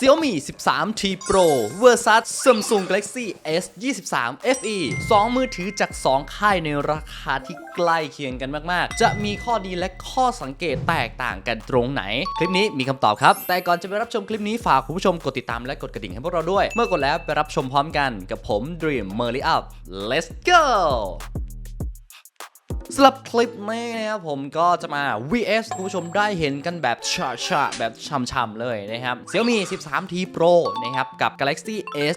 Xiaomi 13T Pro vs Samsung Galaxy S 23 FE 2 มือถือจาก 2 ค่ายในราคาที่ใกล้เคียงกันมากๆ จะมีข้อดีและข้อสังเกตแตกต่างกันตรงไหน คลิปนี้มีคำตอบครับ แต่ก่อนจะไปรับชมคลิปนี้ฝากคุณผู้ชมกดติดตามและกดกระดิ่งให้พวกเราด้วย เมื่อกดแล้วไปรับชมพร้อมกันกับผม Dream m e r l y Up let's go สำหรับคลิปนี้นะครับผมก็จะมา VS คุณผู้ชมได้เห็นกันแบบชาชาแบบช่ำๆเลยนะครับ Xiaomi 13T Pro นะครับกับ Galaxy S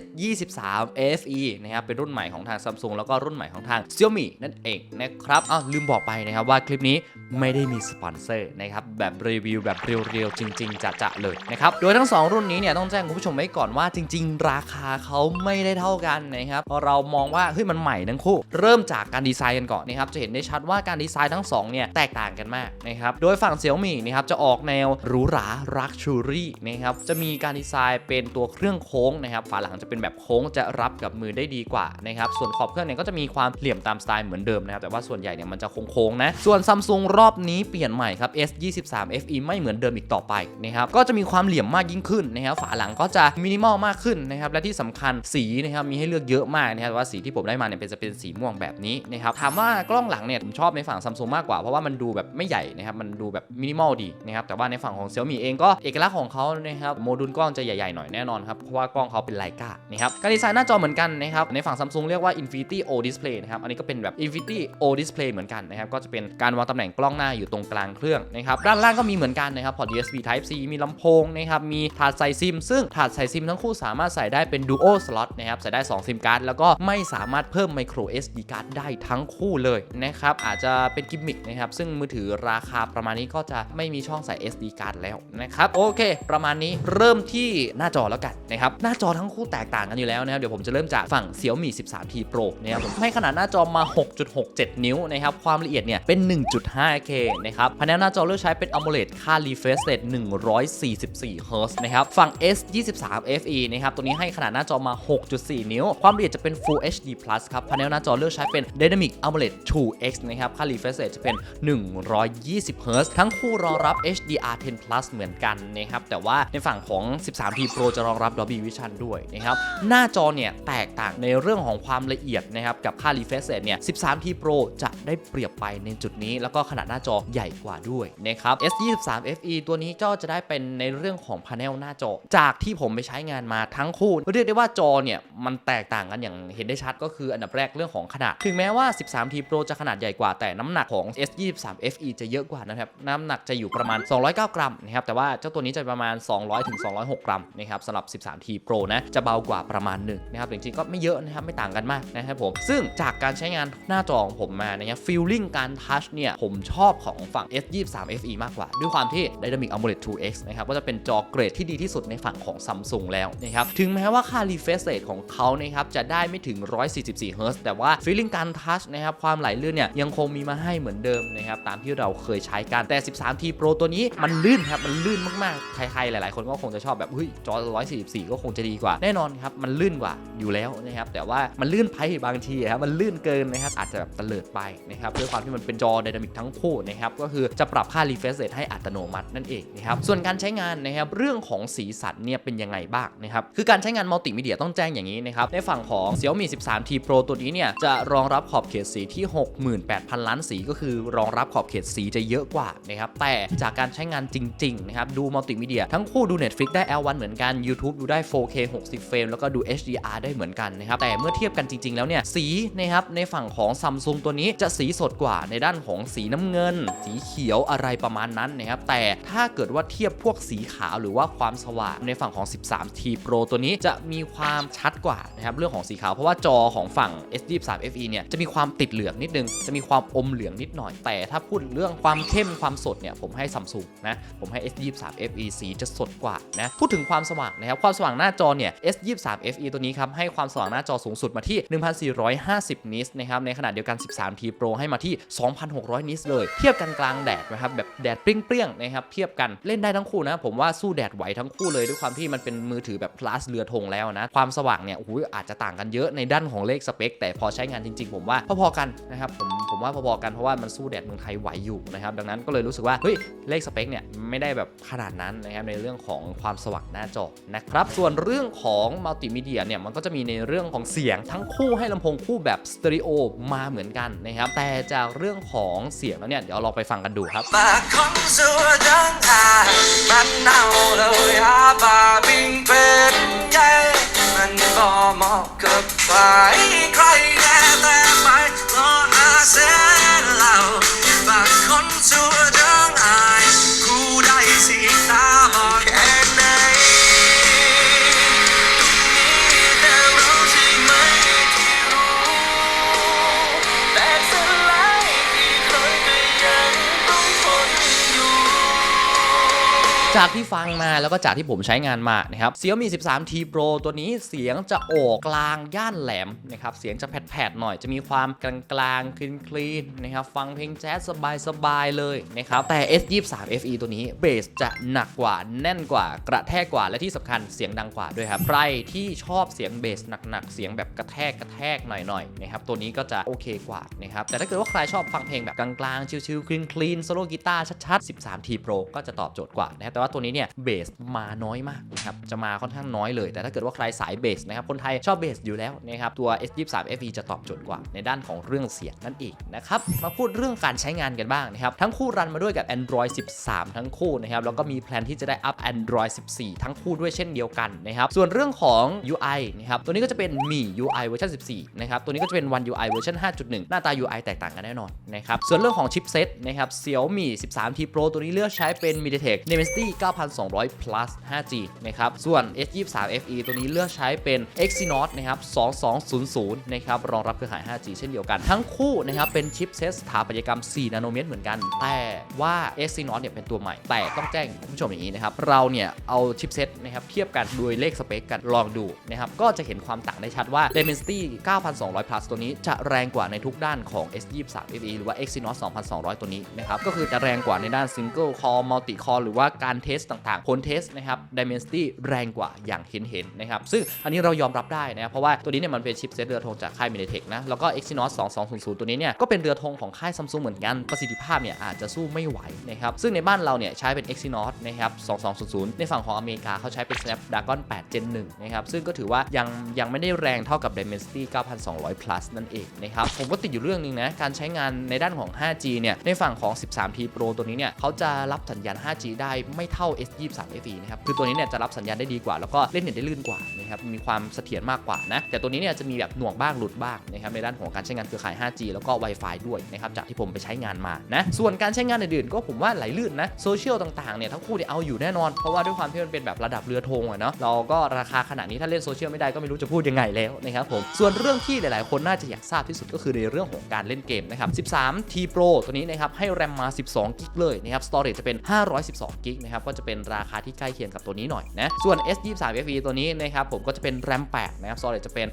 23 FE นะครับเป็นรุ่นใหม่ของทาง Samsung แล้วก็รุ่นใหม่ของทาง Xiaomi นั่นเองนะครับอ้าวลืมบอกไปนะครับว่าคลิปนี้ไม่ได้มีสปอนเซอร์นะครับแบบรีวิวแบบเรียวๆจริง ๆจะๆเลยนะครับโดยทั้ง 2 รุ่นนี้เนี่ยต้องแจ้งคุณผู้ชมไว้ก่อนว่าจริง ๆ ราคาเขาไม่ได้เท่ากันนะครับเรามองว่าเฮ้ยมันใหม่ทั้งคู่ เริ่มจากการดีไซน์กันก่อนนะครับจะเห็นได้ชัดว่าการดีไซน์ทั้งสองเนี่ยแตกต่างกันมากนะครับ โดยฝั่ง Xiaomi นะครับจะออกแนวหรูหรารักชูรี่นะครับ จะมีการดีไซน์เป็นตัวเครื่องโค้งนะครับ ฝาหลังจะเป็นแบบโค้งจะรับกับมือได้ดีกว่านะครับ ส่วนขอบเครื่องเนี่ยก็จะมีความเหลี่ยมตามสไตล์เหมือนเดิมนะครับ แต่ว่าส่วนใหญ่เนี่ยมันจะโค้งๆนะ ส่วน Samsung รอบนี้เปลี่ยนใหม่ครับ S 23 FE ไม่เหมือนเดิมอีกต่อไปนะครับ ก็จะมีความเหลี่ยมมากยิ่งขึ้นนะครับ ฝาหลังก็จะมินิมอลมากขึ้นนะครับ และที่สำคัญสีนะครับมีให้เลือกเยอะมากนะครับว่าสีที่ผมได้มาเนี่ยเป็นจะเป็นสีม่วงแบบนี้นะครับ ถามว่ากล้องหลังเนี่ยผมชอบในฝั่ง Samsung มากกว่า เพราะว่ามันดูแบบไม่ใหญ่นะครับ มันดูแบบมินิมอลดีนะครับ แต่ว่าในฝั่งของ Xiaomi เองก็เอกลักษณ์ของเขานะครับ โมดูลกล้องจะใหญ่ๆหน่อยแน่นอนครับ เพราะว่ากล้องเขาเป็นไลกานะครับ การดีไซน์หน้าจอเหมือนกันนะครับ ในฝั่ง Samsung เรียกว่า Infinity O Display นะครับ อันนี้ก็เป็นแบบ Infinity O Display เหมือนกันนะครับ ก็จะเป็นการวางตำแหน่งกล้องหน้าอยู่ตรงกลางเครื่องนะครับ ด้านล่างก็มีเหมือนกันนะครับ พอร์ต USB Type C มีลำโพงนะครับ มีถาดใส่ซิม ซึ่งถาดใส่ซิมทั้งคู่สามารถใส่ได้เป็น Duo Slot นะครับ ใส่ได้2ซิมการ์ดแล้วก็ไม่สามารถเพิ่ม Micro SD card ได้ทั้งคู่เลยนะครับอาจจะเป็นกิมมิคนะครับซึ่งมือถือราคาประมาณนี้ก็จะไม่มีช่องใส่ SD card แล้วนะครับโอเค ประมาณนี้เริ่มที่หน้าจอแล้วกันนะครับหน้าจอทั้งคู่แตกต่างกันอยู่แล้วนะครับเดี๋ยวผมจะเริ่มจากฝั่ง Xiaomi 13T Pro นะครับผมให้ขนาดหน้าจอมา 6.67 นิ้วนะครับความละเอียดเนี่ยเป็น 1.5K นะครับพานัหน้าจอเลือกใช้เป็น AMOLED ค่า refresh rate 144 Hz นะครับฝั่ง S 23 FE นะครับตัวนี้ให้ขนาดหน้าจอมา 6.4 นิ้ว ความละเอียดจะเป็น Full HD Plus ครับพานัหน้าจอเลือกใช้เป็น Dynamic AMOLED 2X นะครับค่า refresh rate จะเป็น 120 Hz ทั้งคู่รองรับ HDR10 Plus เหมือนกันนะครับ แต่ว่าในฝั่งของ 13T Pro จะรองรับ Dolby Vision ด้วยนะครับ หน้าจอเนี่ยแตกต่างในเรื่องของความละเอียดนะครับ กับค่า refresh rate เนี่ย 13T Pro จะได้เปรียบไปในจุดนี้ แล้วก็ขนาดหน้าจอใหญ่กว่าด้วยนะครับ S23 FE ตัวนี้ก็จะได้เป็นในเรื่องของพาเนลหน้าจอ จากที่ผมไปใช้งานมาทั้งคู่ เรียกได้ว่าจอเนี่ยมันแตกต่างกันอย่างเห็นได้ชัดก็คืออันดับแรกเรื่องของขนาด ถึงแม้ว่า 13T Pro จะขนาดใหญ่กว่าแต่น้ำหนักของ S23 FE จะเยอะกว่านะครับน้ำหนักจะอยู่ประมาณ 209 กรัมนะครับแต่ว่าเจ้าตัวนี้จะประมาณ 200ถึง206 กรัมนะครับสำหรับ 13T Pro นะจะเบากว่าประมาณหนึ่งนะครับจริงๆก็ไม่เยอะนะครับไม่ต่างกันมากนะครับผมซึ่งจากการใช้งานหน้าจอของผมมานะครับฟีลลิ่งการทัชเนี่ยผมชอบของฝั่ง S23 FE มากกว่า ด้วยความที่ Dynamic AMOLED 2X นะครับก็จะเป็นจอเกรดที่ดีที่สุดในฝั่งของ Samsung แล้วนะครับถึงแม้ว่าค่า refresh rate ของเขานะครับจะได้ไม่ถึง 144 Hz แต่ว่าฟีลลิ่งการทัชนะครับความไหลลื่นเนี่ยยังคงมีมาให้เหมือนเดิมนะครับตามที่เราเคยใช้กันแต่ 13T Pro ตัวนี้มันลื่นครับมันลื่นมากๆ ใครๆหลายๆ คนก็คงจะชอบแบบเฮ้ยจอ 144 ก็คงจะดีกว่าแน่นอนครับมันลื่นกว่าอยู่แล้วนะครับแต่ว่ามันลื่นไปบางทีครับมันลื่นเกินนะครับอาจจะแบบเตลิดไปนะครับด้วยความที่มันเป็นจอไดนามิกทั้งคู่นะครับก็คือจะปรับค่า refresh rate ให้อัตโนมัตินั่นเองนะครับส่วนการใช้งานนะครับเรื่องของสีสันเนี่ยเป็นยังไงบ้างนะครับคือการใช้งานมัลติมีเดียต้องแจ้งอย่างนี้นะครับในฝั่งของ Xiaomi 13T Pro ตัวนี้เนี่ยจะรองรับขอบเขตสีที่8,000 ล้านสีก็คือรองรับขอบเขตสีจะเยอะกว่านะครับแต่จากการใช้งานจริงๆนะครับดูมัลติมีเดียทั้งคู่ดู Netflix ได้ L1 เหมือนกัน YouTube ดูได้ 4K 60 เฟรมแล้วก็ดู HDR ได้เหมือนกันนะครับแต่เมื่อเทียบกันจริง ๆ แล้วเนี่ยสีนะครับในฝั่งของ Samsung ตัวนี้จะสีสดกว่าในด้านของสีน้ำเงิน สีเขียวอะไรประมาณนั้นนะครับแต่ถ้าเกิดว่าเทียบพวกสีขาวหรือว่าความสว่างในฝั่งของ 13T Pro ตัวนี้จะมีความชัดกว่านะครับเรื่องของสีขาวเพราะว่าจอของฝั่ง S23 FE เนี่ยจะมีความติดเหลืองนิดนึงจะมีความอมเหลืองนิดหน่อย แต่ถ้าพูดเรื่องความเข้มความสดเนี่ยผมให้ Samsung นะผมให้ S23 FE สีจะสดกว่านะพูดถึงความสว่างนะครับความสว่างหน้าจอเนี่ย S23 FE ตัวนี้ครับให้ความสว่างหน้าจอสูงสุดมาที่ 1450 นิตนะครับในขณะเดียวกัน 13T Pro ให้มาที่ 2600 นิตเลย เทียบกันกลางแดดนะครับแบบแดดเปรี้ยงๆนะครับเทียบกันเล่นได้ทั้งคู่นะผมว่าสู้แดดไหวทั้งคู่เลยด้วยความที่มันเป็นมือถือแบบคลาสเรือธงแล้วนะความสว่างเนี่ยโอ้โหอาจจะต่างกันเยอะในด้านของเลขสเปค แต่พอใช้งานจริงๆ ผมว่าพอๆกันนะครับผมผมว่าพอๆกันเพราะว่ามันสู้แดดเมืองไทยไหวอยู่นะครับดังนั้นก็เลยรู้สึกว่าเฮ้ยเลขสเปคเนี่ยไม่ได้แบบขนาดนั้นนะครับในเรื่องของความสว่างหน้าจอนะครับส่วนเรื่องของมัลติมีเดียเนี่ยมันก็จะมีในเรื่องของเสียงทั้งคู่ให้ลำโพงคู่แบบสเตอริโอมาเหมือนกันนะครับแต่จากเรื่องของเสียงแล้วเนี่ยเดี๋ยวเราไปฟังกันดูครับ mà con xưa chẳng thà ban nào lời á bà bình bên dây mình bỏ một cực phải khai nghe myself. จากที่ฟังมาแล้วก็จากที่ผมใช้งานมานะครับ Xiaomi 13T Pro ตัวนี้เสียงจะโอกกลางย่านแหลมนะครับ เสียงจะแผดๆหน่อยจะมีความกลางกลางคลีนคลีนๆนะครับ ฟังเพลงแจ๊สสบายๆเลยนะครับ แต่ S23 FE ตัวนี้เบสจะหนักกว่าแน่นกว่ากระแทกกว่าและที่สำคัญเสียงดังกว่าด้วยครับใครที่ชอบเสียงเบสหนักๆเสียงแบบกระแทกกระแทกหน่อยๆนะครับตัวนี้ก็จะโอเคกว่านะครับแต่ถ้าเกิดว่าใครชอบฟังเพลงแบบกลางๆชิลๆคลีนคลีนๆโซโล่กีตาร์ชัดๆ 13T Pro ก็จะตอบโจทย์กว่านะครับแต่ว่าตัวนี้เนี่ยเบสมาน้อยมากนะครับจะมาค่อนข้างน้อยเลย แต่ถ้าเกิดว่าใครสายเบสนะครับคนไทยชอบเบสอยู่แล้วนะครับตัว S23 FE จะตอบโจทย์กว่า ในด้านของเรื่องเสียงนั่นเองนะครับมาพูดเรื่องการใช้งานกันบ้างนะครับทั้งคู่รันมาด้วยกับ Android 13 ทั้งคู่นะครับแล้วก็มีแพลนที่จะได้อัพ Android 14 ทั้งคู่ด้วยเช่นเดียวกันนะครับส่วนเรื่องของ UI นะครับตัวนี้ก็จะเป็นมี UI เวอร์ชัน14 นะครับตัวนี้ก็จะเป็น One UI เวอร์ชัน5.1 หน้าตา UI แตกต่างกันแน่นอนนะครับส่วนเรื่องของชิปเซตนะครับ Xiaomi 13T Pro ตัวนี้เลือกใช้เป็น MediaTek Dimensity 9200 plus 5G นะครับ ส่วน S23 FE ตัวนี้เลือกใช้เป็น Exynos นะครับ 2200 นะครับ รองรับเครือข่าย 5G เช่นเดียวกัน ทั้งคู่นะครับ เป็นชิปเซตสถาปัตยกรรม 4 นาโนเมตรเหมือนกัน แต่ว่า Exynos เนี่ยเป็นตัวใหม่ แต่ต้องแจ้งคุณผู้ชมอย่างนี้นะครับ เราเนี่ยเอาชิปเซตนะครับเทียบกันโดยเลขสเปคกัน ลองดูนะครับ ก็จะเห็นความต่างได้ชัดว่า Dimensity 9200 plus ตัวนี้จะแรงกว่าในทุกด้านของ S23 FE หรือว่า Exynos 2200 ตัวนี้นะครับ ก็คือจะแรงกว่าในด้าน Single Core Multi Core หรือว่าการเทสต่างๆ ผลเทสนะครับ Dimensity แรงกว่าอย่างเห็นๆนะครับ ซึ่งอันนี้เรายอมรับได้นะครับเพราะว่าตัวนี้เนี่ยมันเป็นชิปเซตเรือธงจากค่าย MediaTek นะ แล้วก็ Exynos 2200 ตัวนี้เนี่ยก็เป็นเรือธงของค่าย Samsung เหมือนกัน ประสิทธิภาพเนี่ยอาจจะสู้ไม่ไหวนะครับ ซึ่งในบ้านเราเนี่ยใช้เป็น Exynos นะครับ2200 ในฝั่งของอเมริกาเขาใช้เป็น Snapdragon 8 Gen 1นะครับ ซึ่งก็ถือว่ายังยังไม่ได้แรงเท่ากับ Dimensity 9200 plus นั่นเองนะครับ ผมก็ติดอยู่เรื่องหนึงนะการใช้งานในด้านของ 5G เนี่ยในฝั่งของ 13T Pro ตัวนี้เนี่ยเขาจะรับสัญญาณ 5G ได้ไม่เท่า S23 FE นะครับคือตัวนี้เนี่ยจะรับสัญญาณได้ดีกว่า แล้วก็เล่นเน็ตได้ลื่นกว่านะครับมีความเสถียรมากกว่านะแต่ตัวนี้เนี่ยจะมีแบบหน่วงบ้างหลุดบ้างนะครับในด้านของการใช้งานเครือข่าย 5G แล้วก็ Wi-Fi ด้วยนะครับจากที่ผมไปใช้งานมานะส่วนการใช้งานอื่นๆก็ผมว่าไหลลื่นนะโซเชียลต่างๆเนี่ยทั้งคู่เนี่ยเอาอยู่แน่นอนเพราะว่าด้วยความที่มันเป็นแบบระดับเรือธงอะเนาะเราก็ราคาขนาดนี้ถ้าเล่นโซเชียลไม่ได้ก็ไม่รู้จะพูดยังไงแล้วนะครับผมส่วนเรื่องที่หลายๆ คนน่าจะอยากทราบที่สุดก็คือในเรื่องของการเล่นเกมนะครับ13 T Pro ตัวนี้นะครับให้แรมมา 12กิกเลยนะครับ storage จะเป็น 512กิกนะครับก็จะเป็นราคาที่ใกล้เคียงกับตัวนี้หน่อยนะส่วน S23 FE ตัวนี้นะครับผมก็จะเป็นแรม8นะครับ storage จะเป็น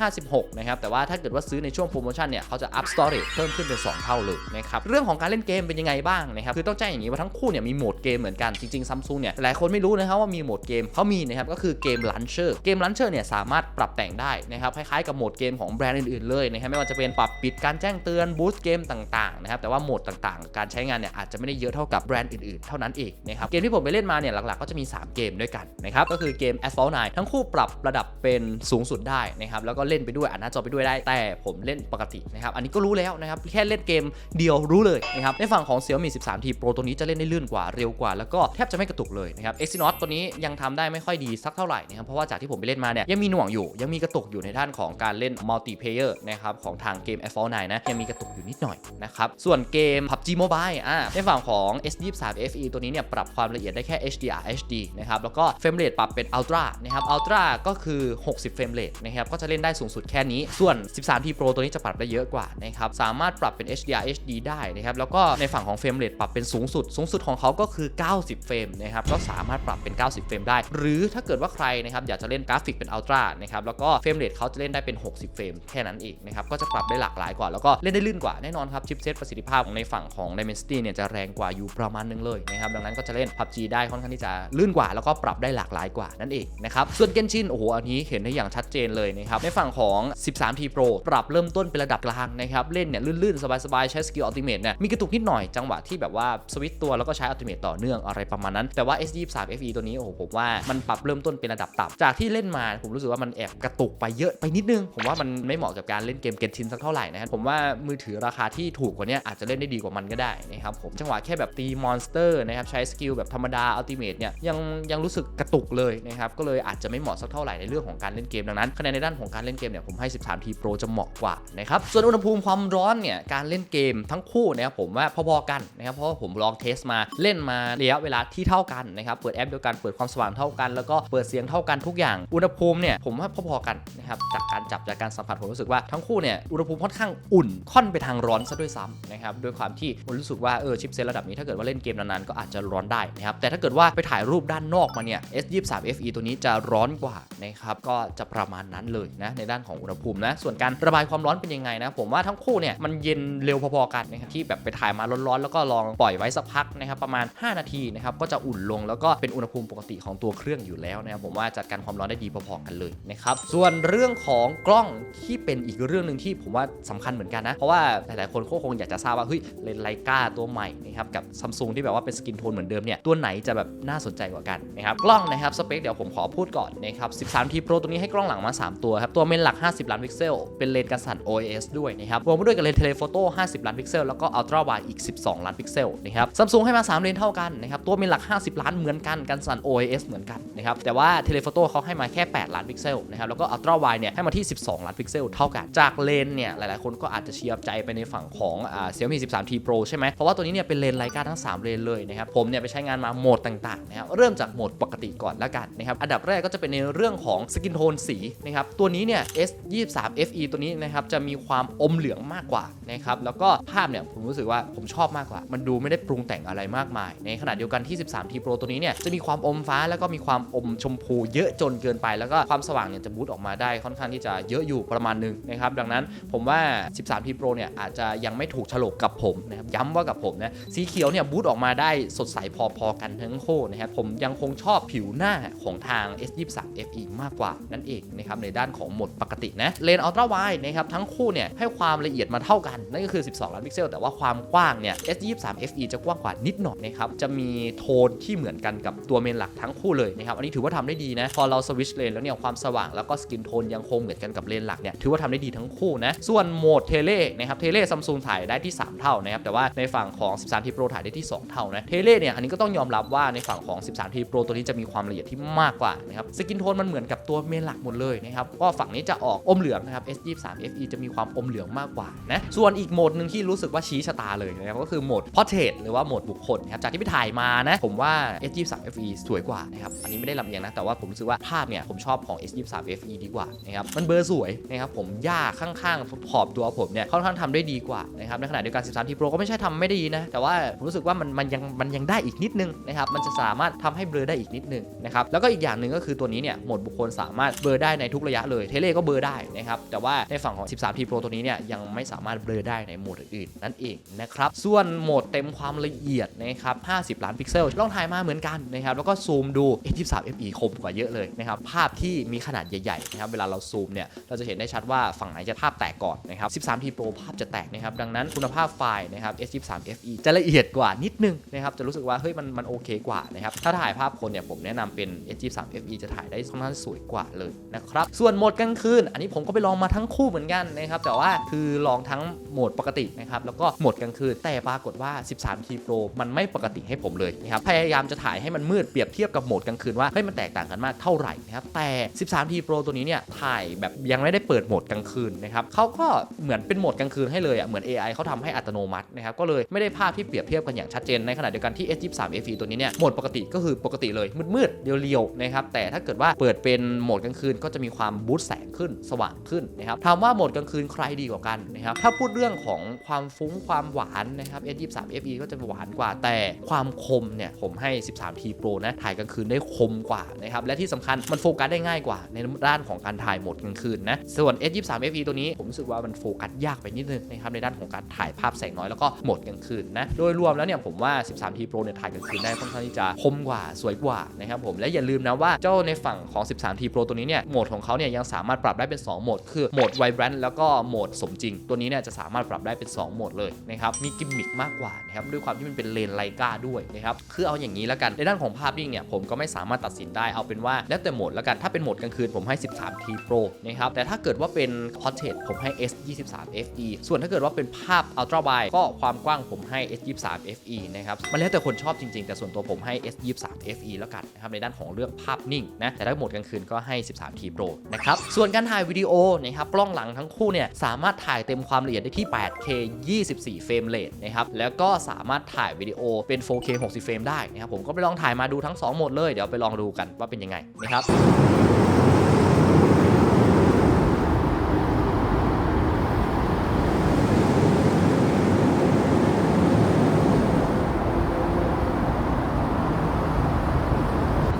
256 นะครับ แต่ว่าถ้าเกิดว่าซื้อในช่วงโปรโมชั่นเนี่ยเขาจะ up storage เพิ่มขึ้นเป็น 2 เท่าเลยนะครับเรื่องของการเล่นเกมเป็นยังไงบ้างนะครับคือต้องแจ้งอย่างนี้ว่าทั้งคู่เนี่ยมีโหมดเกมเหมือนกันจริงๆซัมซุงเนี่ยหลายคนไม่รู้นะครับว่ามีโหมดเกมเขามีนะครับก็คือเกม launcher เกม launcher เนี่ยสามารถปรับแต่งได้นะครับคล้ายๆกับโหมดเกมของแบรนด์อื่นๆเลยนะครับไม่ว่าจะเป็นปรับปิดการแจ้งเตือนบูสต์เกมต่างๆนะครับแต่ว่าโหมดต่างๆ การใช้งานเนี่ยอาจจะไม่ได้เยอะเท่ากับแบรนด์อื่นๆ เท่านั้นเองนะครับเกมที่ผมไปเล่นมาเนี่ยหลักๆก็จะมี 3 เกมด้วยกันนะครับก็คือเกม Asphalt 9 ทั้งคู่ปรับระดับเป็นสูงสุดได้นะครับแล้วก็เล่นไปด้วยอ่านหน้าจอไปด้วยได้ แต่ผมเล่นปกตินะครับอันนี้ก็รู้แล้วนะครับแค่เล่นเกมเดียวรู้เลยนะครับในฝั่งของ Xiaomi 13T Pro ตัวนี้จะเล่นได้ลื่นกว่าเร็วกว่า แล้วก็แทบจะไม่กระตุกเลยนะครับ Exynos ตัวนี้ยังทำได้ไม่ค่อยดีสักเท่าไหร่นะครับเพราะว่าจากที่ผมไปเล่นมาเนี่ยยังมีหน่วงอยู่ ยังมีกระตุกอยู่ในด้านของการเล่น multiplayer นะครับของทางเกม Asphalt 9นะยังมีกระตุกอยู่นิดหน่อยนะครับส่วนเกม PUBG Mobile อ่าในฝั่งของ S23 FE ตัวนี้เนี่ยปรับความละเอียดได้แค่ HDR HD นะครับ แล้วก็เฟรมเรทปรับเป็น Ultra นะครับ Ultra ก็คือ 60 เฟรมเรทนะครับ ก็จะเล่นได้สูงสุดแค่นี้ ส่วน 13T Pro ตัวนี้จะปรับได้เยอะกว่านะครับ สามารถปรับเป็น HDR HD ได้นะครับ แล้วก็ในฝั่งของเฟรมเรทปรับเป็นสูงสุด สูงสุดของเขาก็คือ 90 เฟรมนะครับ ก็สามารถปรับเป็น 90 เฟรมได้ หรือถ้าเกิดว่าใครนะครับอยากจะเล่นกราฟิกเป็น Ultra นะครับ แล้วก็เฟรมเรทเขาจะเล่นได้เป็น 60 เฟรมแค่นั้นเองนะครับ ก็จะปรับได้หลากหลายกว่า แล้วก็เล่นได้ลื่นกว่าแน่นอนครับ ชิปเซตประสิทธิภาพของในฝั่งของ Dimensity เนี่ยจะแรงกว่าอยู่ประมาณนึงเลยนะครับ ดังนั้นก็จะเล่น PUBG ได้ค่อนข้างที่จะลื่นกว่า แล้วก็ปรับได้หลากหลายกว่านั่นเองนะครับส่วน Genshin โอ้โหอันนี้เห็นได้อย่างชัดเจนเลยนะครับในฝั่งของ 13T Pro ปรับเริ่มต้นเป็นระดับกลางนะครับเล่นเนี่ยลื่นๆ สบายๆ ใช้สกิลอัลติเมทเนี่ยมีกระตุกนิดหน่อยจังหวะที่แบบว่าสวิตตัวแล้วก็ใช้อัลติเมทต่อเนื่องอะไรประมาณนั้น แต่ว่า S23 FE ตัวนี้โอ้โหผมว่ามันปรับเริ่มต้นเป็นระดับต่ำจากที่เล่นมาผมรู้สึกว่ามันแอบกระตุกไปเยอะไปนิดนึง ผมว่ามันไม่เหมาะกับการเล่นเกมเกนชินสักเท่าไหร่นะครับผมว่ามือถือราคาที่ถูกกว่านี้อาจจะเล่นได้ดีกว่ามันก็ได้นะครับผมจังหวะแค่แบบตีมอนสเตอร์นะครับใช้สกิลแบบธรรมดาอัลติเมทเนี่ยยังยังรู้สึกกระตุกเลยนะครับก็เลยอาจจะไม่เหมาะสักเท่าไหร่ในเรื่องของการเล่นเกมดังนั้นคะแนนในด้านของการเล่นเกมเนี่ยผมให้ 13T Pro จะเหมาะกว่านะครับส่วนอุณหภูมิความร้อนเนี่ยการเล่นเกมทั้งคู่นะครับผมว่าพอๆกันนะครับเพราะว่าผมลองเทสมาเล่นมาระยะเวลาที่เท่ากันนะครับเปิดแอปเดียวกันเปิดความสว่างเท่ากันแล้วก็เปิดเสียงเท่ากันทุกอย่างอุณหภูมิเนี่ยผมว่าพอๆกันนะครับจากการจับจากการสัมผัสผมรู้สึกว่าทั้งคู่เนี่ยอุณหภูมิค่อนข้างอุ่นค่อนไปทางร้อนซะด้วยซ้ำนะครับด้วยความที่ผมรู้สึกว่าเออชิปเซตระดับนี้ถ้าเกิดว่าเล่นเกมนานๆก็อาจจะร้อนได้นะครับแต่ถ้าเกิดว่าไปถ่ายรูปด้านนอกมาเนี่ย S23 FE ตัวนี้จะร้อนกว่านะครับก็จะประมาณนั้นเลยนะในด้านของอุณหภูมินะส่วนการระบายความร้อนเป็นยังไงนะผมว่าทั้งคู่เนี่ยมันเย็นเร็วพอๆกันนะครับที่แบบไปถ่ายมาร้อนๆ แล้วก็ลองปล่อยไว้สักพักนะครับประมาณ 5 นาทีนะครับก็จะอุ่นลงแล้วก็เป็นอุณหภูมิปกติของตัวเครื่องอยู่แล้วนะครับผมว่าจัดการความร้อนได้ดีพอๆกันเลยนะครับส่วนเรื่องของกล้องที่เป็นอีกเรื่องหนึ่งที่ผมว่าสำคัญเหมือนกันนะเพราะว่าหลายๆคนก็คงอยากจะทราบว่าเฮ้ยเลนส์ไลกาตัวใหม่นะครับกับซัมซุงที่แบบว่าเป็นสกินโทนเหมือนเดิมเนี่ยตัวไหนจะแบบน่าสนใจกว่ากันนะครับกล้องนะครับสเปคเดี๋ยวผมขอพูดก่อนนะครับ 13T Pro ตัวนี้ให้กล้องหลังมา 3 ตัวครับ ตัวเมนหลัก 50 ล้านพิกเซล เป็นเลนส์กันสั่น OIS ด้วยนะครับรวมไปด้วยกับเลนส์เทเลโฟโต้ 50 ล้านพิกเซล แล้วก็อัลตร้าไวอีก 12 ล้านพิกเซลนะครับซัมซุงให้มา 3 เลนเท่ากันนะครับ ตัวเมนหลัก 50 ล้านเหมือนกัน กันสั่น OIS เหมือนกันนะครับ แต่ว่าเทเลโฟโต้เขาให้มาแค่ 8 ล้านพิกเซลนะครับ แล้วก็อัลตร้าไวเนี่ยให้มาที่ 12 ล้านพิกเซลเท่ากัน จากเลนเนี่ยหลายๆ คนก็อาจจะเชียร์ใจไปในฝั่งของอ่า Xiaomi 13T Pro ใช่ไหมเพราะว่าตัวนี้เนี่ยเป็นเลนส์ไลกาทั้ง 3 เลนเลยนะครับผมเนี่ยไปใช้งานมาโหมดต่างๆนะครับเริ่มจากโหมดปกติก่อนแล้วกันนะครับอันดับแรกก็จะเป็นในเรื่องของสกินโทนสีนะครับตัวนี้เนี่ย S23 FE ตัวนี้นะครับจะมีความอมเหลืองมากกว่านะครับแล้วก็ภาพเนี่ยผมรู้สึกว่าผมชอบมากกว่า มันดูไม่ได้ปรุงแต่งอะไรมากมาย ในขณะเดียวกันที่ 13T Pro ตัวนี้เนี่ยจะมีความอมฟ้าแล้วก็มีความอมชมพูเยอะจนเกินไป แล้วก็ความสว่างเนี่ยจะบูตออกมาได้ค่อนข้างที่จะเยอะอยู่ประมาณหนึงนะครับดังนั้นผมว่า 13T Pro เนี่ยอาจจะยังไม่ถูกฉลกกับผมนะครับย้ำว่ากับผมนะสีเขียวเนี่ยบูตออกมาได้สดใสพอๆกันทั้งคู่นะครับผมยังคงชอบผิวหน้าของทาง S23 FE มากกว่านั่นเองนะครับในด้านของโหมดปกตินะเลนอัลตร้าไวนะครับทั้งคู่เนี่ยให้ความละเอียดมาเท่ากัน นั่นก็คือ 12 ล้านพิกเซล แต่ว่าความกว้างเนี่ย S23 FE จะกว้างกว่านิดหน่อยนะครับจะมีโทนที่เหมือนกันกับตัวเมนหลักทั้งคู่เลยนะครับอันนี้ถือว่าทำได้ดีนะพอเราสวิชเลนแล้วเนี่ยความสว่างแล้วก็สกินโทนยังคงเหมือนกันกับเลนหลักเนี่ยถือว่าทำได้ดีทั้งคู่นะส่วนโหมดเทเลนะครับเทเลซัมซุงถ่ายได้ที่ 3 เท่านะครับแต่ว่าในฝั่งของ 13T Pro ถ่ายได้ที่ 2 เท่านะเทเลเนี่ยอันนี้ก็ต้องยอมรับว่าในฝั่งของ 13T Pro ตัวนี้จะมีความละเอียดที่มากกว่านะครับสกินโทนมันเหมือนกับตัวเมนหลักหมดเลยนะครับก็ฝั่งนี้จะออกอมเหลืองนะครับ S23 FE จะมีความอมเหลืองมากกว่านะส่วนอีกโหมดหนึ่งที่รู้สึกว่าชี้ชะตาเลยนะครับก็คือโหมด Portrait หรือว่าโหมดบุคคลนะครับจากที่ไปถ่ายมานะผมว่า S23 FE สวยกว่านะครับอันนี้ไม่ได้ลำเอียงนะแต่ว่าผมรู้สึกว่าภาพเนี่ยผมชอบของ S23 FE ดีกว่านะครับมันเบอร์สวยนะครับผมย่าข้างๆขอบตัวผมเนี่ยค่อนข้างทำได้ดีกว่านะครับในขณะเดียวกัน 13T Pro ก็ไม่ใช่ทำไม่ดีนะแต่ว่าผมรู้สึกว่ามันมันยังมันยังได้อีกนิดนึงนะครับมันจะสามารถทำให้เบลอได้อีกนิดนึงนะครับแล้วก็อีกอย่างหนึ่งก็คือตัวนี้เนี่ยโหมดบุคคลสามารถเบลอได้ในทุกระยะเลยเทเลก็เบลอได้นะครับแต่ว่าในฝั่งของ 13T Pro ตัวนี้เนี่ยยังไม่สามารถเบลอได้ในโหมดอื่นนั่นเองนะครับส่วนโหมดเต็มความละเอียดนะครับ50 ล้านพิกเซลลองถ่ายมาเหมือนกันนะครับแล้วก็ซูมดู S23 FE คมกว่าเยอะเลยนะครับภาพที่มีขนาดใหญ่ๆนะครับเวลาเราซูมเนี่ยเราจะเห็นได้ชัดว่าฝั่งไหนจะภาพแตกก่อนนะครับ 13T Pro ภาพจะแตกนะครับดังนั้นคุณภาพไฟล์นะครับ S23 FE จะละเอียดกว่านิดนึงนะครับจะรู้สึกว่าเฮ้ยมันมันโอเคกว่านะครับ ถ้าถ่ายภาพคนเนี่ยผมแนะนำเป็น S23 FE จะถ่ายได้ค่อนข้างสวยกว่าเลยนะครับ ส่วนโหมดกลางคืน อันนี้ผมก็ไปลองมาทั้งคู่เหมือนกันนะครับ แต่ว่าคือลองทั้งโหมดปกตินะครับ แล้วก็โหมดกลางคืน แต่ปรากฏว่า 13T Pro มันไม่ปกติให้ผมเลยนะครับ พยายามจะถ่ายให้มันมืดเปรียบเทียบกับโหมดกลางคืนว่าเฮ้ยมันแตกต่างกันมากเท่าไหร่นะครับ แต่ 13T Pro ตัวนี้เนี่ยถ่ายแบบยังไม่ได้เปิดโหมดกลางคืนนะครับเขาก็เหมือนเป็นโหมดกลางคืนให้เลยอะเหมือน AI เขาทำให้อัตโนมัตินะครับก็เลยไม่ได้ภาพที่เปรียบเทียบกันอย่างชัดเจนในขณะเดียวกันที่ S23 FE ตัวนี้เนี่ยโหมดปกติก็คือปกติเลย มืดๆเรียวๆนะครับแต่ถ้าเกิดว่าเปิดเป็นโหมดกลางคืนก็จะมีความบูสต์แสงขึ้นสว่างขึ้นนะครับถามว่าโหมดกลางคืนใครดีกว่ากันนะครับถ้าพูดเรื่องของความฟุ้งความหวานนะครับ S23 FE ก็จะหวานกว่าแต่ความคมเนี่ยผมให้ 13T Pro นะถ่ายกลางคืนได้คมกว่านะครับและที่สำคัญมันโฟกัสได้ง่ายกว่าในด้านของการถ่ายโหมดกลางคืนนะส่วน S23 FE ตัวนี้ผมรู้สึกว่ามันโฟกัสยากไปนิดนึงนะครับในด้านของการถ่ายภาพแสงน้อยแล้วก็โหมดกลางคืนนะโดยรวมแล้วเนี่ยผมว่า 13T Pro เนี่ยถ่ายกลางคืนคืนได้ค่อนข้างที่จะคมกว่าสวยกว่านะครับผมและอย่าลืมนะว่าเจ้าในฝั่งของ 13T Pro ตัวนี้เนี่ยโหมดของเขาเนี่ยยังสามารถปรับได้เป็น 2 โหมด คือโหมดไวแบรนด์แล้วก็โหมดสมจริง ตัวนี้เนี่ยจะสามารถปรับได้เป็น 2 โหมดเลยนะครับมีกิมมิคมากกว่า ครับด้วยความที่มันเป็นเลนไลกาด้วยนะครับคือเอาอย่างนี้แล้วกันในด้านของภาพนิ่งเนี่ยผมก็ไม่สามารถตัดสินได้เอาเป็นว่าแล้วแต่โหมดแล้วกันถ้าเป็นโหมดกลางคืนผมให้ 13T Pro นะครับแต่ถ้าเกิดว่าเป็น Portrait ผมให้ S 23 FE ส่วนถ้าเกิดว่าเป็นภาพ Ultra Wide ก็ความกว้างผมให้ S 23 FE นะครับมันแล้วแต่คนชอบจริงๆ แต่ส่วนตัวผมให้ S 23 FE แล้วกันนะครับในด้านของเรื่องภาพนิ่งนะแต่ถ้าโหมดกลางคืนก็ให้ 13T Pro นะครับส่วนการถ่ายวิดีโอนะครับกล้องหลังทั้งคู่เนี่ยสามารถถ่ายเต็มความละเอียดได้ที่ 8K 24 เฟรมเรทนะครับแล้วก็สามารถถ่ายวิดีโอเป็น 4K 60 เฟรมได้นะครับผมก็ไปลองถ่ายมาดูทั้ง 2 โหมดเลย เดี๋ยวไปลองดูกันว่าเป็นยังไงนะครับ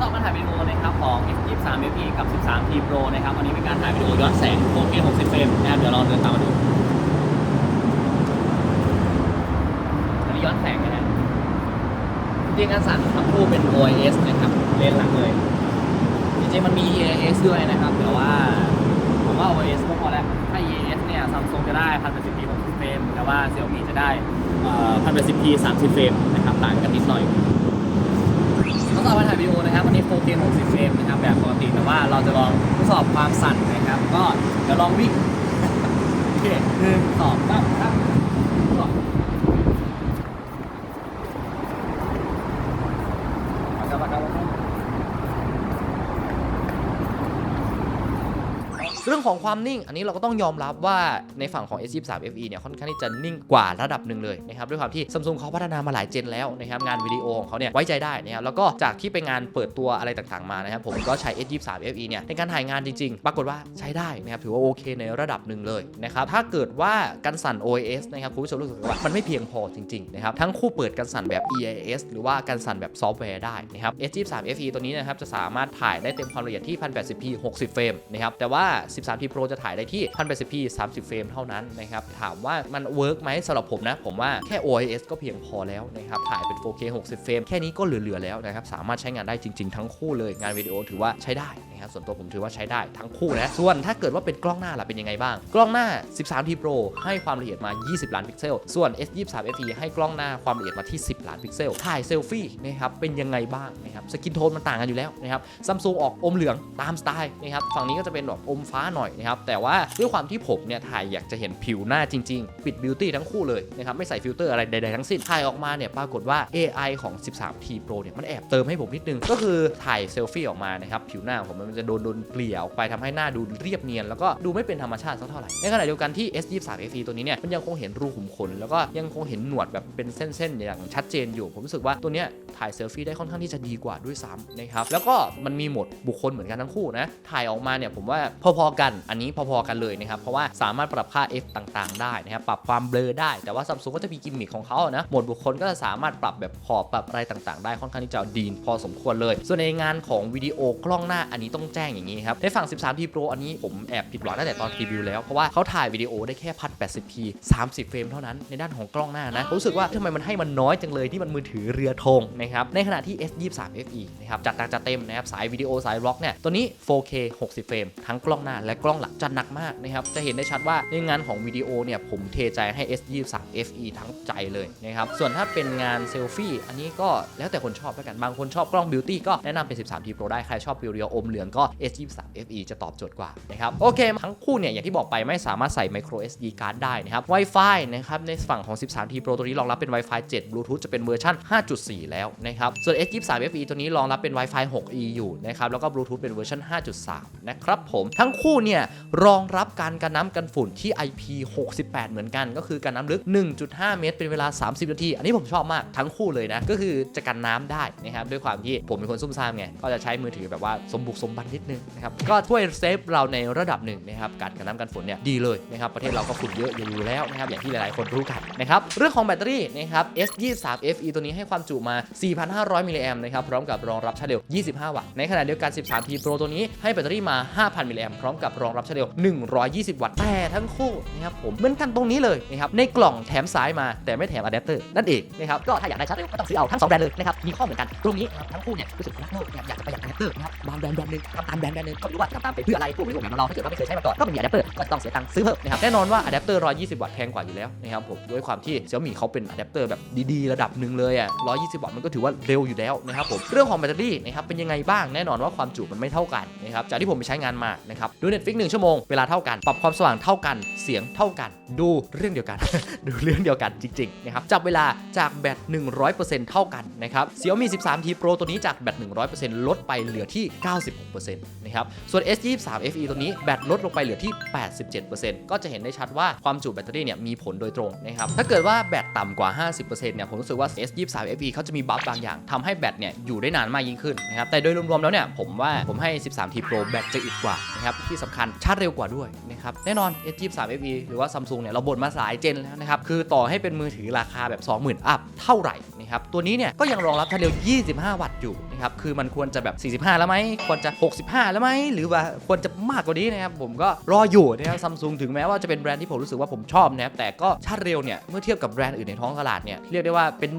สอบการถ่ายวิดีโอนะครับของ F 2 3 FE กับ 13 T Pro นะครับวันนี้เป็นการถ่ายวิดีโอย้อนแสง 4K 60 เฟรมนะครับเดี๋ยวเราเดินตามมาดูอันนี้ย้อนแสงนะฮะ จริงๆการสั่นทั้งคู่เป็น OIS นะครับเลนส์หลักเลยจริงๆมันมี EAS ด้วยนะครับ แต่ว่าผมว่า OIS ก็พอแล้วถ้า EAS เนี่ย Samsung จะได้ 1080p 60เฟรมแต่ว่า Xiaomi จะได้เอ่อ 1080p 30เฟรมนะครับต่างกันนิดหน่อยทดสอบการถ่ายวิดีโอนะครับวันนี้ 4K 60เฟรมนะครับแบบปกติแต่ว่าเราจะลองทดสอบความสั่นนะครับ ก็เดี๋ยวลองวิ่งโอเคหนึ่งสองสามครับสองมาครับมาครับมาครับ เรื่อง ของความนิ่ง อันนี้เราก็ต้องยอมรับว่าในฝั่งของ S23 FE เนี่ยค่อนข้างที่จะนิ่งกว่าระดับหนึ่งเลยนะครับด้วยความที่ Samsung เขาพัฒนามาหลายเจนแล้วนะครับงานวิดีโอของเขาเนี่ยไว้ใจได้นะครับแล้วก็จากที่ไปงานเปิดตัวอะไรต่างๆมานะครับผมก็ใช้ S23 FE เนี่ยในการถ่ายงานจริง ๆ ปรากฏว่าใช้ได้นะครับถือว่าโอเคในระดับหนึ่งเลยนะครับถ้าเกิดว่ากันสั่น OIS นะครับคุณผู้ชมรู้สึกว่ามันไม่เพียงพอจริงๆนะครับทั้งคู่เปิดกันสั่นแบบ EIS หรือว่ากันสั่นแบบซอฟต์แวร์ได้นะครับ S23 FE ตัวนี้นะครับจะสามารถถ่ายได้เต็มความละเอียดที่ 1080p 60 เฟรมนะครับแต่ว่า 13T Pro จะถ่ายได้ที่ 1080p 30 เฟรมเท่านั้นนะครับ ถามว่ามันเวิร์กไหมสำหรับผมนะ ผมว่าแค่ OIS ก็เพียงพอแล้วนะครับ ถ่ายเป็น 4K 60 เฟรม แค่นี้ก็เหลือ ๆ แล้วนะครับ สามารถใช้งานได้จริง ๆ ทั้งคู่เลย งานวิดีโอถือว่าใช้ได้นะครับส่วนตัวผมถือว่าใช้ได้ทั้งคู่นะส่วนถ้าเกิดว่าเป็นกล้องหน้าล่ะเป็นยังไงบ้าง กล้องหน้า 13T Pro ให้ความละเอียดมา 20 ล้านพิกเซล ส่วน S23 FE ให้กล้องหน้าความละเอียดมาที่ 10 ล้านพิกเซล ถ่ายเซลฟี่นะครับเป็นยังไงบ้างนะครับสกินโทนมันต่างกันอยู่แล้วนะครับซัมซุงออกอมเหลืองตามสไตล์นะครับฝั่งนี้ก็จะเป็นแบบอมฟ้าหน่อยนะครับแต่ว่าด้วยความที่ผมเนี่ยถ่ายอยากจะเห็นผิวหน้าจริง ๆ ปิดบิวตี้ทั้งคู่เลยนะครับไม่ใส่ฟิลเตอร์อะไรใดๆทั้งสิ้นถ่ายออกมาเนี่ยปรากฏว่า AI ของ 13T Pro เนี่ยมันแอบเติมให้ผมนิดนึงก็คือถ่ายเซลฟี่ออกมานะครับผิวหน้าของผมมันจะโดนโดนเกลี่ยออกไปทำให้หน้าดูเรียบเนียน แล้วก็ดูไม่เป็นธรรมชาติสักเท่าไหร่ ในขณะเดียวกันที่ S23 FE ตัวนี้เนี่ยมันยังคงเห็นรูขุมขน แล้วก็ยังคงเห็นหนวดแบบเป็นเส้นๆอย่างชัดเจนอยู่ ผมรู้สึกว่าตัวเนี้ยถ่ายเซลฟี่ได้ค่อนข้างที่จะดีกว่าด้วยซ้ำนะครับแล้วก็มันมีโหมดบุคคลเหมือนกันทั้งคู่นะถ่ายออกมาเนี่ยผมว่าพอๆกันอันนี้พอๆกันเลยนะครับเพราะว่าสามารถปรับค่า f ต่างๆ ได้นะครับปรับความเบลอได้แต่ว่า Samsung ก็จะมีกิมมิคของเขานะโหมดบุคคลก็จะสามารถปรับแบบขอบปรับอะไรต่างๆ ได้ค่อนข้างที่จะดีพอสมควรเลย ส่วนในงานของวิดีโอกล้องหน้าอันนี้ต้องแจ้งอย่างนี้ครับ ในฝั่ง 13T Pro อันนี้ผมแอบผิดหวังตั้งแต่ตอนรีวิวแล้ว เพราะว่าเขาถ่ายวิดีโอได้แค่ 1080p 30 เฟรมเท่านั้นในด้านของกล้องหน้านะรู้สึกว่าทำไมมันให้มันน้อยจังเลยที่มันมือถือเรือธงนะครับในขณะที่ S23 FE นะครับจัดหนักจัดเต็มนะครับสายวิดีโอสายบล็อกเนี่ยตัวนี้ 4K 60 เฟรมทั้งกล้องหน้าและกล้องหลังจัดหนักมากนะครับจะเห็นได้ชัดว่าในงานของวิดีโอเนี่ยผมเทใจให้ S23 FE ทั้งใจเลยนะครับส่วนถ้าเป็นงานเซลฟี่อันนี้ก็แล้วแต่คนชอบแล้วกันบางคนชอบกล้องบิวตี้ก็แนะนำเป็น 13T Pro ได้ใครชอบเรียวๆอมเหลืองก็ S23 FE จะตอบโจทย์กว่านะครับโอเค ทั้งคู่เนี่ยอย่างที่บอกไปไม่สามารถใส่ micro SD card ได้นะครับ Wi-Fi นะครับในฝั่งของ 13T Pro ตัวนี้รองรับเป็น Wi-Fi 7 Bluetooth จะเป็นเวอร์ชัน5.4 แล้วนะครับส่วน S23 FE ตัวนี้รองรับเป็น Wi-Fi 6E อยู่นะครับแล้วก็ Bluetooth เป็นเวอร์ชัน5.3 นะครับผมทั้งคู่เนี่ยรองรับการกันน้ำกันฝุ่นที่ IP68 เหมือนกัน ก็คือกันน้ำลึก 1.5 เมตร เป็นเวลา 30 นาที อันนี้ผมชอบมากทั้งคู่เลยนะก็คือจะกันน้ำได้นะครับด้วยความที่ผมเป็นคนซุ่มซ่ามไงก็จะใช้มือถือแบบว่าสมบุกสมบันนิดนึงนะครับก็ช่วยเซฟเราในระดับหนึ่งนะครับการกันน้ำกันฝนเนี่ยดีเลยนะครับประเทศเราก็ฝุ่นเยอะอยู่แล้วนะครับอย่างที่หลายๆคนรู้กันนะครับเรื่องของแบตเตอรี่นะครับ S23FE ตัวนี้ให้ความจุมา 4,500 มิลลิแอมนะครับพร้อมกับรองรับชาร์จเร็ว 25 วัตต์ในขณะเดียวกัน 13T Pro ตัวนี้ให้แบตเตอรี่มา 5,000 มิลลิแอมพร้อมกับรองรับชาร์จเร็ว 120 วัตต์แต่ทั้งคู่นะครับผมเหมือนกันตรงนี้เลยนะครับในกล่องแถมสายมาแต่ไม่แถมอะแดปเตอร์นั่นเองนะครับก็ถ้าอยากได้ชาร์จเร็วก็ต้องซื้อเอาทั้งสองแบรนด์เลยนะครับมีข้อเหมือนกันตรงนี้ครับทั้งคู่เนี่ยรู้สึกรักโลกอยากจะประหยัดอะแดปเตอร์นะครับบางแบรนด์แบรนด์หนึงทำตามแบรนด์แบรนด์หนึงก็ไม่รู้ว่าทำตามไปเพื่ออะไรผู้บริโภคอย่างเราถ้าเกิดว่าไม่เคยใช้มาก่อนก็ไม่มีอะแดปเตอร์ก็จะต้องเสียตังค์ซื้อเพิ่มนะครับแน่นอนว่าอะแดปเตอร์120 วัตต์แพงกว่าอยู่แล้วนะครับผมด้วยความที่ Xiaomi เขาเป็นอะแดปเตอร์แบบดีๆระดับหนึ่งเลยอะ120 วัตต์มันก็ถือว่าเร็วอยู่แล้วนะครับผมเรื่องของแบตเตอรี่นะครับเป็นยังไงบ้างแน่นอนว่าความจุมันไม่เท่ากันนะครับจากที่ผมไปใช้งานมานะครับดู Netflix 1ชั่วโมงเวลาเท่ากันปรับความสว่างเท่ากันเสียงเท่ากัน ดูเรื่องเดียวกัน ดูเรื่องเดียวกันจริงๆนะครับจับเวลาจากแบต 100%เท่ากันนะครับ Xiaomi 13T Pro ตัวนี้จากแบต 100%ลดไปเหลือที่ 96%นะครับส่วน S23 FE ตัวนี้แบตลดลงไปเหลือที่ 87%ก็จะเห็นได้ชัดว่าความจุแบตเตอรี่เนี่ยมีผลโดยตรงนะครับถ้าเกิดว่าแบตต่ำกว่า 50%เนี่ยผมรู้สึกว่า S23 FE เขาจะมีบัฟบางอย่างทำให้แบตเนี่ยอยู่ได้นานมากยิ่งขึ้นนะครับแต่โดยรวมๆแล้วเนี่ยผมว่าผมให้ 13T Pro แบตจะอึดกว่านะครับที่สำคัญชาร์จเร็วกว่าด้วยนะครับแน่นอน S23 FE หรือว่า Samsung เนี่ยเราบ่นมาหลายเจนแล้วนะครับคือต่อให้เป็นมือถือราคาแบบ 20,000 อัพเท่าไหร่นะครับตัวนี้เนี่ยก็ยังรองรับชาร์จเร็ว 25 วัตต์อยู่ นะครับคือมันควรจะแบบ 45 แล้วไหมควรจะ 65 แล้วไหมหรือว่าควรจะมากกว่านี้นะครับผมก็รออยู่นะครับซัมซุงถึงแม้ว่าจะเป็นแบรนด์ที่ผมรู้สึกว่าผมชอบนะครับแต่ก็ชาร์จเร็วเนี่ยเมื่อเทียบกับแบรนด์อื่นในท้องตลาดเนี่ยเรียกได้ว่าเป็น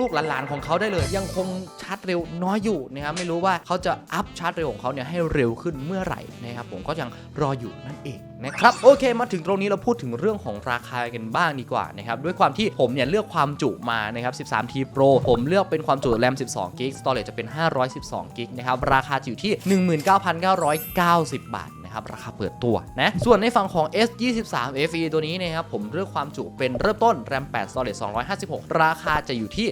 ลูกๆหลานๆของเขาได้เลย ยังคงชาร์จเร็วน้อยอยู่นะครับไม่รู้ว่าเขาจะอัพชาร์จเร็วของเขาเนี่ยให้เร็วขึ้นเมื่อไหร่นะครับผมก็ยังรออยู่นั่นเองนะครับโอเคมาถึงตรงนี้เราพูดถึงเรื่องของราคากันบ้างดีกว่านะครับด้วยความที่ผมเนี่ยเลือกความจุมานะครับ 13T Pro ผมเลือกเป็นความจุแรม 12 g b storage จะเป็น 512 g b นะครับราคาจะอยู่ที่ 19,990 บาท นะครับราคาเปิดตัวนะส่วนในฝั่งของ S23 FE ตัวนี้นะครับผมเลือกความจุเป็นเริ่มต้น RAM 8 storage 256 ราคาจะอยู่ที่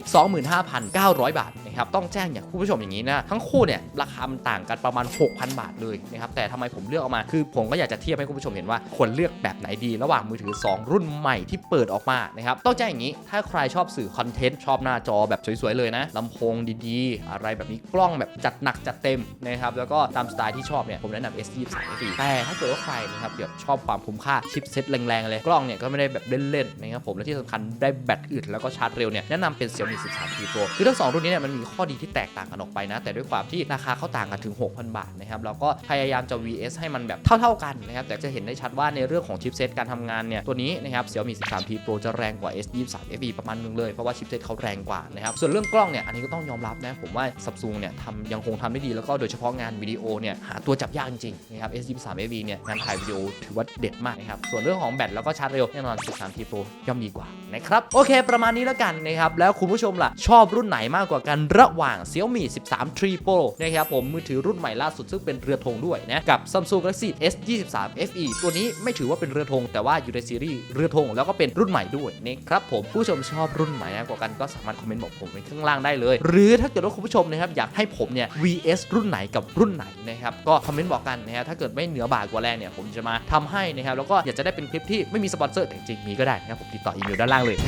25,900 บาทนะครับต้องแจ้งอย่างคุณผู้ชมอย่างนี้นะทั้งคู่เนี่ยราคามันต่างกันประมาณ 6,000 บาทเลยนะครับแต่ทำไมผมเลือกออกมาคือผมก็อยากจะเทียบให้คุณผู้ชมเห็นว่าควรเลือกแบบไหนดี ระหว่างมือถือ 2 รุ่นใหม่ที่เปิดออกมานะครับต้องแจ้งอย่างนี้ ถ้าใครชอบสื่อคอนเทนต์ชอบหน้าจอแบบสวยๆเลยนะลำโพงดีๆ อะไรแบบนี้กล้องแบบจัดหนักจัดเต็มนะครับแล้วก็ตามสไตล์ที่ชอบเนี่ยผมแนะนำ S23 FE แต่ถ้าเกิดว่าใครนะครับแบบชอบความคุ้มค่าชิปเซ็ตแรงๆเลยกล้องเนี่ยก็ไม่ได้แบบเล่นๆนะครับผมและที่สำคัญได้แบตอึดแล้วก็ชาร์จเร็วเนี่ยแนะนำเป็น Xiaomi 13T Pro คือทั้งสองรุ่นนี้เนี่ยมันมีข้อดีที่แตกต่างกันออกไปนะ แต่ด้วยความที่ราคาเขาต่างกันถึง 6,000 บาทนะครับเราก็พยายามจะ VS ให้มันแบบเท่าๆกันนะครับแต่จะเห็นได้ชัดว่าในเรื่องของชิปเซ็ตการทำงานเนี่ยตัวนี้นะครับ Xiaomi 13T Pro จะแรงกว่า S23 FE ประมาณนึงเลยเพราะว่าชิปเซ็ตเขาแรงกว่านะครับส่วนเรื่องกล้องเนี่ยอันนี้ก็ต้องยอมรับนะผมว่า Samsung เนี่ยทำยังคงทำได้ดีแล้วก็โดยเฉพาะงานวิดีโอเนี่ยหาตัวจับยากจริงๆนะครับ S23 FE เนี่ยงานถ่ายวิดีโอถือว่าเด็ดมากนะครับ ส่วนเรื่องของแบตแล้วก็ชาร์จเร็วแน่นอน 13T Pro ย่อมดีกว่านะครับโอเค ประมาณนี้แล้วกันนะครับแล้วคุณผู้ชมล่ะ ชอบรุ่นไหนมากกว่ากันระหว่าง Xiaomi 13 T Pro นะครับผมมือถือรุ่นใหม่ล่าสุดซึ่งเป็นเรือธงด้วยนะกับ Samsung Galaxy S23 FE ตัวนี้ไม่ถือว่าเป็นเรือธงแต่ว่าอยู่ในซีรีส์เรือธงแล้วก็เป็นรุ่นใหม่ด้วยนะครับผมผู้ชมชอบรุ่นไหนมากกว่ากันก็สามารถคอมเมนต์บอกผมไว้ข้างล่างได้เลย หรือถ้าเกิดว่าคุณผู้ชมนะครับอยากให้ผมเนี่ย VS รุ่นไหนกับรุ่นไหนนะครับก็คอมเมนต์บอกกันนะฮะถ้าเกิดไม่เหนือบ่ากว่าแรงเนี่ยผมจะมาทำให้นะครับแล้วก็อยากจะได้เป็นคลิปที่ไม่มีสปอนเซอร์แต่จริงมีก็ได้นะครับผมติดต่ออีเมลด้านล่างเลย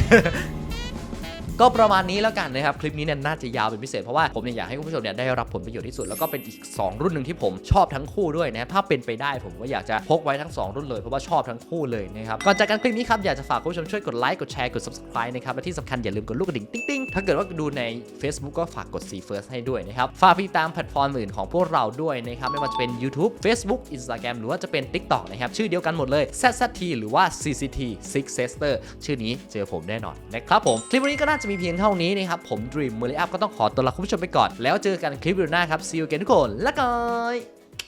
ก็ประมาณนี้แล้วกันนะครับคลิปนี้เนี่ยน่าจะยาวเป็นพิเศษเพราะว่าผมเนี่ยอยากให้คุณผู้ชมเนี่ยได้รับผลประโยชน์ที่สุดแล้วก็เป็นอีก 2 รุ่นหนึ่งที่ผมชอบทั้งคู่ด้วยนะครับถ้าเป็นไปได้ผมก็อยากจะพกไว้ทั้ง 2 รุ่นเลยเพราะว่าชอบทั้งคู่เลยนะครับก่อนจากกันคลิปนี้ครับอยากจะฝากคุณผู้ชมช่วยกดไลค์กดแชร์กด subscribe นะครับและที่สำคัญอย่าลืมกดลูกกระดิ่งติ๊งๆถ้าเกิดว่าดูใน Facebook ก็ฝากกด see first ให้ด้วยนะครับฝากติดตามแพลตฟอร์มอื่นของพวกเราด้วยนะครับไม่ว่าจะเป็น YouTube Facebook Instagram หรือว่าจะเป็น TikTok นะครับชื่อเดียวกันหมดเลย ZZT หรือว่า CCT Six Sister ชื่อนี้เจอผมแน่นอนนะครับผมคลิปวันนี้ก็น่าจะมีเพียงเท่านี้นะครับ ผม Dream m u r i Up ก็ต้องขอตัวลาคุณผู้ชมไปก่อน แล้วเจอกันคลิปวิดีโอหน้าครับ See you again ทุกคน ละกัน